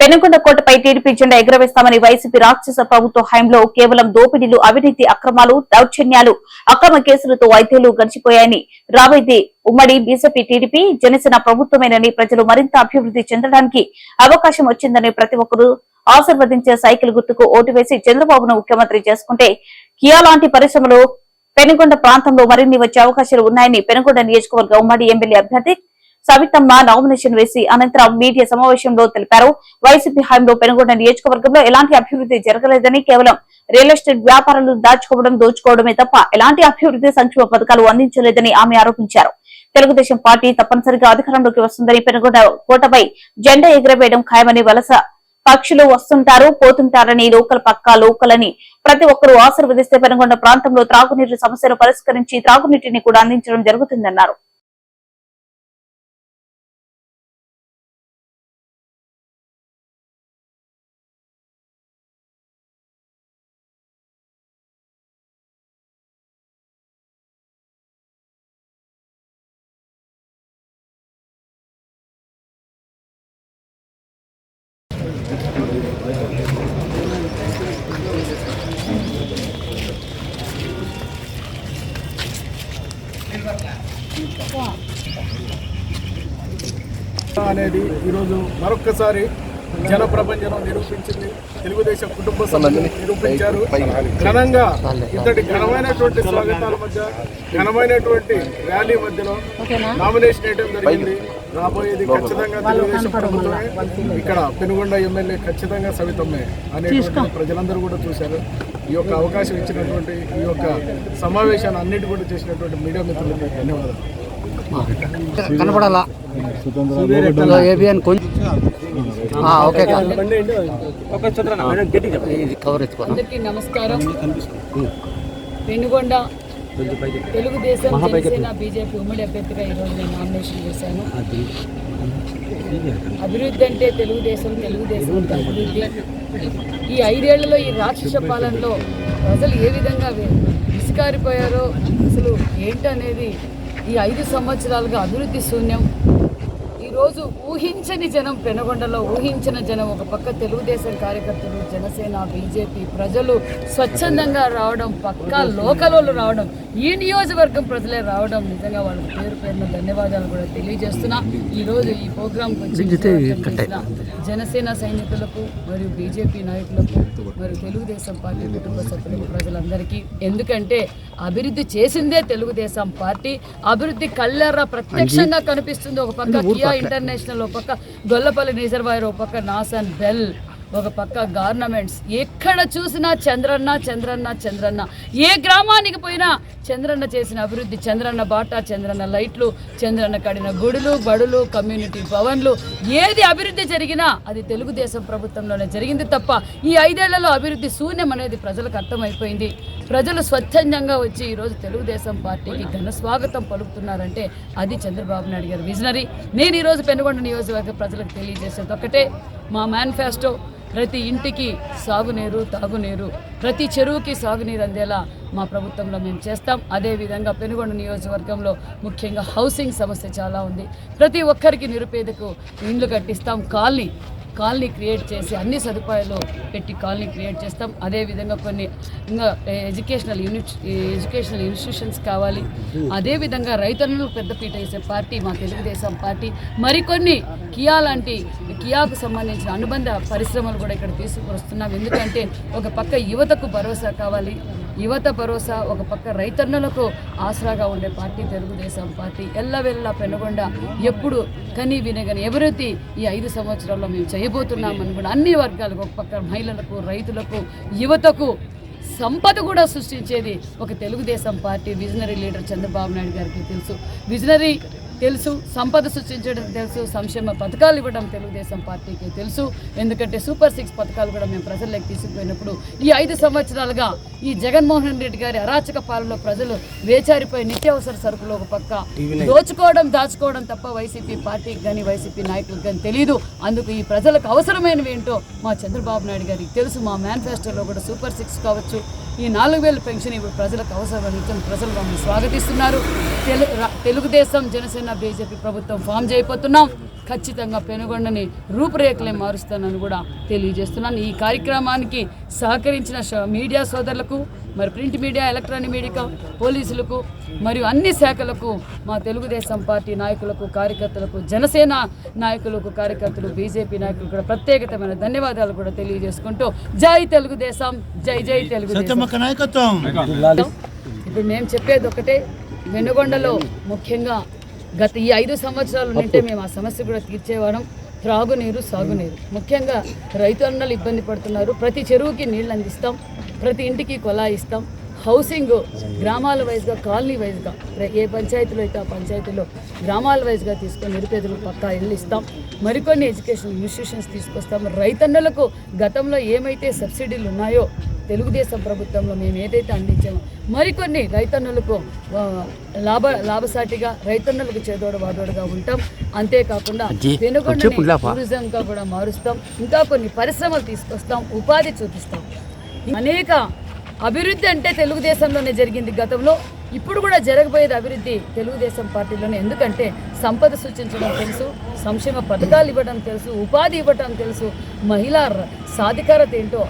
Penukonda కోటపై TDP జెండా ఎగురవేస్తామని YCP రాక్షస ప్రభుత్వ హయాంలో కేవలం దోపిడీలు అవినీతి అక్రమాలు దౌర్జన్యాలు అక్రమ కేసులతో వైద్యులు గడిచిపోయాయని రాబోయేది ఉమ్మడి బీజేపీ టీడీపీ జనసేన ప్రభుత్వమేనని ప్రజలు మరింత అభివృద్ధి చెందడానికి అవకాశం వచ్చిందని ప్రతి ఒక్కరూ ఆశీర్వదించే సైకిల్ గుర్తుకు ఓటు వేసి చంద్రబాబును ముఖ్యమంత్రి చేసుకుంటే కియా లాంటి పరిశ్రమలు పెనుగొండ ప్రాంతంలో మరిన్ని వచ్చే అవకాశాలు ఉన్నాయని పెనుగొండ నియోజకవర్గ ఉమ్మడి ఎమ్మెల్యే అభ్యర్థి సవితమ్మ నామినేషన్ వేసి అనంతరం మీడియా సమావేశంలో తెలిపారు. వైసీపీ హయాంలో పెనుగొండ నియోజకవర్గంలో ఎలాంటి అభివృద్ధి జరగలేదని కేవలం రియల్ ఎస్టేట్ వ్యాపారాలు దాచుకోవడం దోచుకోవడమే తప్ప ఎలాంటి అభివృద్ధి సంక్షేమ పథకాలు అందించలేదని ఆమె ఆరోపించారు. తెలుగుదేశం పార్టీ తప్పనిసరిగా అధికారంలోకి వస్తుందని పెనుగొండ కోటపై జెండా ఎగురవేయడం ఖాయమని వలస పక్షులు వస్తుంటారు పోతుంటారని లోకల్ పక్కా లోకల్ అని ప్రతి ఒక్కరూ ఆశీర్వదిస్తే పెనుగొండ ప్రాంతంలో త్రాగునీటి సమస్యను పరిష్కరించి త్రాగునీటిని కూడా అందించడం జరుగుతుందన్నారు. అనేది ఈరోజు మరొక్కసారి జన ప్రపంచం నిరూపించింది. తెలుగుదేశం కుటుంబ సభ్యులు నిరూపించారు. ఘనంగా ఇంతటి ఘనమైనటువంటి స్వాగతాల మధ్య ఘనమైనటువంటి ర్యాలీ మధ్యలో నామినేషన్ వేయడం జరిగింది. రాబోయేది ఖచ్చితంగా తెలుగుదేశం ప్రభుత్వమే. ఇక్కడ పెనుగొండ ఎమ్మెల్యే ఖచ్చితంగా సవితమ్మే అనేటువంటి ప్రజలందరూ కూడా చూశారు. ఈ యొక్క అవకాశం ఇచ్చినటువంటి ఈ యొక్క సమావేశాన్ని అన్నిటి కూడా చేసినటువంటి మీడియా మిత్రులకి ధన్యవాదాలు. కనపడాలా? ఏబిఎన్ కొంచెం ఓకే కవర్ అందరికీ నమస్కారం. వెనుగొండ తెలుగుదేశం జనసేన బీజేపీ ఉమ్మడి అభ్యర్థిగా ఈరోజు నేను నామినేషన్ చేశాను. అభివృద్ధి అంటే తెలుగుదేశం తెలుగుదేశం అభివృద్ధి. ఈ ఐదేళ్ళలో ఈ రాక్షస పాలనలో ప్రజలు ఏ విధంగా విసికారిపోయారో అసలు ఏంటనేది ఈ ఐదు సంవత్సరాలుగా అభివృద్ధి శూన్యం. ఈరోజు ఊహించని జనం పెనగొండలో ఊహించిన జనం ఒక పక్క తెలుగుదేశం కార్యకర్తలు జనసేన బీజేపీ ప్రజలు స్వచ్ఛందంగా రావడం పక్కా లోకల్ రావడం. ఈ నియోజకవర్గం ప్రజలే రావడం నిజంగా వాళ్ళకి పేరు పేరున ధన్యవాదాలు కూడా తెలియజేస్తున్నా. ఈరోజు ఈ ప్రోగ్రాంకి వచ్చి విజయవంతం చేసిన జనసేన సైనికులకు మరియు బీజేపీ నాయకులకు మరియు తెలుగుదేశం పార్టీ కుటుంబ సభ్యులకు ప్రజలందరికీ ఎందుకంటే అభివృద్ధి చేసిందే తెలుగుదేశం పార్టీ. అభివృద్ధి కళ్ళెర్ర ప్రత్యక్షంగా కనిపిస్తుంది. ఒక పక్క కియా ఇంటర్నేషనల్ ఒక పక్క గొల్లపల్లి రిజర్వాయర్ ఒక పక్క నాసన్ బెల్. ఒక పక్క గవర్నమెంట్స్ ఎక్కడ చూసినా చంద్రన్న చంద్రన్న చంద్రన్న. ఏ గ్రామానికి పోయినా చంద్రన్న చేసిన అభివృద్ధి చంద్రన్న బాట చంద్రన్న లైట్లు చంద్రన్న కడిన గుడులు బడులు కమ్యూనిటీ భవన్లు. ఏది అభివృద్ధి జరిగినా అది తెలుగుదేశం ప్రభుత్వంలోనే జరిగింది తప్ప ఈ ఐదేళ్ళలో అభివృద్ధి శూన్యం అనేది ప్రజలకు అర్థమైపోయింది. ప్రజలు స్వచ్ఛందంగా వచ్చి ఈరోజు తెలుగుదేశం పార్టీకి ఘన స్వాగతం పలుకుతున్నారంటే అది చంద్రబాబు నాయుడు గారు విజనరీ. నేను ఈరోజు పెనుగొండ నియోజకవర్గ ప్రజలకు తెలియజేసేది ఒకటే మా మేనిఫెస్టో ప్రతి ఇంటికి సాగునీరు తాగునీరు ప్రతి చెరువుకి సాగునీరు అందేలా మా ప్రభుత్వంలో మేము చేస్తాం. అదేవిధంగా పెనుగొండ నియోజకవర్గంలో ముఖ్యంగా హౌసింగ్ సమస్య చాలా ఉంది. ప్రతి ఒక్కరికి నిరుపేదకు ఇండ్లు కట్టిస్తాం కాలనీ కాలనీ క్రియేట్ చేసి అన్ని సదుపాయాలు పెట్టి కాలనీ క్రియేట్ చేస్తాం. అదేవిధంగా కొన్ని ఇంకా ఎడ్యుకేషనల్ యూనిట్ ఎడ్యుకేషనల్ ఇన్స్టిట్యూషన్స్ కావాలి. అదేవిధంగా రైతులను పెద్దపీట వేసే పార్టీ మా తెలుగుదేశం పార్టీ మరికొన్ని కియా లాంటి కియాకు సంబంధించిన అనుబంధ పరిశ్రమలు కూడా ఇక్కడ తీసుకువస్తున్నాం ఎందుకంటే ఒక పక్క యువతకు భరోసా కావాలి యువత భరోసా ఒక పక్క రైతన్నలకు ఆసరాగా ఉండే పార్టీ తెలుగుదేశం పార్టీ ఎల్లవెల్లా పెనుగొండ ఎప్పుడు కని వినగని ఎవరైతే ఈ ఐదు సంవత్సరాల్లో మేము చేయబోతున్నాం కూడా అన్ని వర్గాలకు ఒక పక్క మహిళలకు రైతులకు యువతకు సంపద కూడా సృష్టించేది ఒక Telugu Desam party visionary leader Chandrababu Naidu గారికి తెలుసు. విజనరీ తెలుసు సంపద సృష్టించడం తెలుసు సంక్షేమ పథకాలు ఇవ్వడం తెలుగుదేశం పార్టీకి తెలుసు. ఎందుకంటే సూపర్ సిక్స్ పథకాలు కూడా మేము ప్రజల్లోకి తీసుకుపోయినప్పుడు ఈ ఐదు సంవత్సరాలుగా ఈ జగన్మోహన్ రెడ్డి గారి అరాచక పాలనలో ప్రజలు వేచారిపోయి నిత్యావసర సరుకులు ఒక పక్క దోచుకోవడం దాచుకోవడం తప్ప వైసీపీ పార్టీకి కానీ వైసీపీ నాయకులకు కానీ తెలియదు అందుకు ఈ ప్రజలకు అవసరమైనవి ఏంటో మా చంద్రబాబు నాయుడు గారికి తెలుసు. మా మేనిఫెస్టోలో కూడా సూపర్ సిక్స్ కావచ్చు. ఈ నాలుగు వేల పెన్షన్ ఇప్పుడు ప్రజలకు అవసరమని ప్రజలు మమ్మల్ని స్వాగతిస్తున్నారు. తెలు తెలుగుదేశం జనసేన బీజేపీ ప్రభుత్వం ఫామ్ చేయబోతున్నాం. ఖచ్చితంగా పెనుగొండని రూపురేఖలే మారుస్తానని కూడా తెలియజేస్తున్నాను. ఈ కార్యక్రమానికి సహకరించిన మీడియా సోదరులకు మరి ప్రింట్ మీడియా ఎలక్ట్రానిక్ మీడియా పోలీసులకు మరియు అన్ని శాఖలకు మా తెలుగుదేశం పార్టీ నాయకులకు కార్యకర్తలకు జనసేన నాయకులకు కార్యకర్తలు బీజేపీ నాయకులు కూడా ప్రత్యేకతమైన ధన్యవాదాలు కూడా తెలియజేసుకుంటూ జై తెలుగుదేశం జై జై తెలుగుదేశం. నాయకత్వం. ఇప్పుడు మేము చెప్పేది ఒకటే వెనుగొండలో ముఖ్యంగా గత ఈ ఐదు సంవత్సరాల నుంటే మేము ఆ సమస్య కూడా తీర్చేవాళ్ళం త్రాగునీరు సాగునీరు. ముఖ్యంగా రైతన్నలు ఇబ్బంది పడుతున్నారు. ప్రతి చెరువుకి నీళ్ళు అందిస్తాం. ప్రతి ఇంటికి కొలాయి ఇస్తాం. హౌసింగ్ గ్రామాల వైజ్గా కాలనీ వైజ్గా ఏ పంచాయతీలో అయితే ఆ పంచాయతీలో గ్రామాల వైజ్గా తీసుకొని నిరుపేదలకు పక్కా ఇల్లు ఇస్తాం. మరికొన్ని ఎడ్యుకేషన్ ఇన్స్టిట్యూషన్స్ తీసుకొస్తాం. రైతన్నలకు గతంలో ఏమైతే సబ్సిడీలు ఉన్నాయో తెలుగుదేశం ప్రభుత్వంలో మేము ఏదైతే అందించామో మరికొన్ని రైతన్నులకు లాభ లాభసాటిగా రైతన్నులకు చేదోడు వాదోడుగా ఉంటాం. అంతేకాకుండా పెనుగొండని టూరిజంగా కూడా మారుస్తాం. ఇంకా కొన్ని పరిశ్రమలు తీసుకొస్తాం ఉపాధి చూపిస్తాం. అనేక అభివృద్ధి అంటే తెలుగుదేశంలోనే జరిగింది గతంలో. ఇప్పుడు కూడా జరగబోయేది అభివృద్ధి తెలుగుదేశం పార్టీలోనే. ఎందుకంటే సంపద సృష్టించడం తెలుసు సంక్షేమ పథకాలు ఇవ్వడం తెలుసు ఉపాధి ఇవ్వడం తెలుసు మహిళా సాధికారత ఏంటో